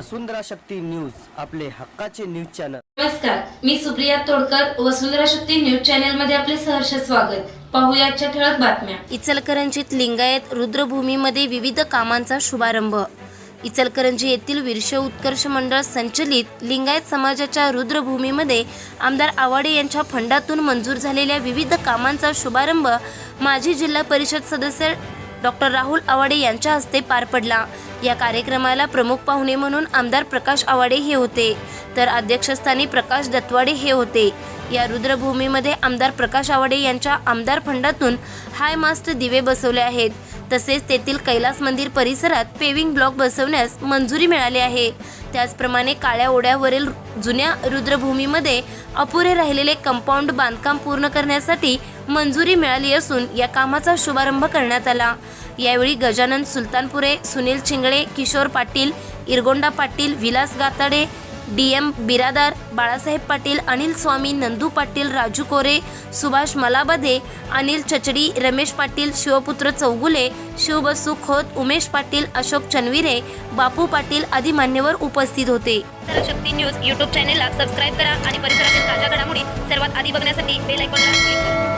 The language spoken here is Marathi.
वसुंधरा शक्ती न्यूज आपले हक्काचे न्यूज चॅनल. नमस्कार मी सुप्रिया तोडकर वसुंधरा शक्ती न्यूज चॅनलमध्ये आपले सहर्ष स्वागत. पाहूया आजच्या ठळक बातम्या. इचलकरंजीत लिंगायत रुद्रभूमीमध्ये विविध कामांचा शुभारंभ. इचलकरंजी येथील वीरश उत्कर्ष मंडळ संचलित लिंगायत समाजाच्या रुद्रभूमीमध्ये आमदार आवाडे यांच्या फंडातून मंजूर झालेल्या विविध कामांचा शुभारंभ माजी जिल्हा परिषद सदस्य डॉक्टर राहुल आवाडे यांच्या हस्ते पार पडला. या कार्यक्रमाला प्रमुख पाहुणे म्हणून आमदार प्रकाश आवाडे हे होते. तर अध्यक्षस्थानी प्रकाश दत्वाडे हे होते. या रुद्रभूमीमध्ये आमदार प्रकाश आवाडे यांच्या आमदार फंडातून हाय मास्ट दिवे बसवले आहेत. तसेच तेथील कैलास मंदिर परिसरात पेविंग ब्लॉक बसवण्यास मंजुरी मिळाली आहे. त्याचप्रमाणे काळ्या ओढ्यावरील जुन्या रुद्रभूमीमध्ये अपुरे राहिलेले कंपाऊंड बांधकाम पूर्ण करण्यासाठी मंजुरी मिळाली असून या कामाचा शुभारंभ करण्यात आला. यावेळी गजानन सुलतानपुरे सुनील चिंगळे किशोर पाटील इरगोंडा पाटील विलास गाताडे डी एम बिरादार बाळासाहेब पाटील अनिल स्वामी नंदू पाटील राजू कोरे सुभाष मलाबदे अनिल चचडी रमेश पाटील शिवपुत्र चौगुले शिवबसू खोत उमेश पाटील अशोक चनविरे बापू पाटील आदी मान्यवर उपस्थित होते. शक्ती न्यूज यूट्यूब चॅनेलला सबस्क्राईब करा आणि परिसरातील ताज्या घडामोडी सर्वात आधी बघण्यासाठी बेल आयकॉनला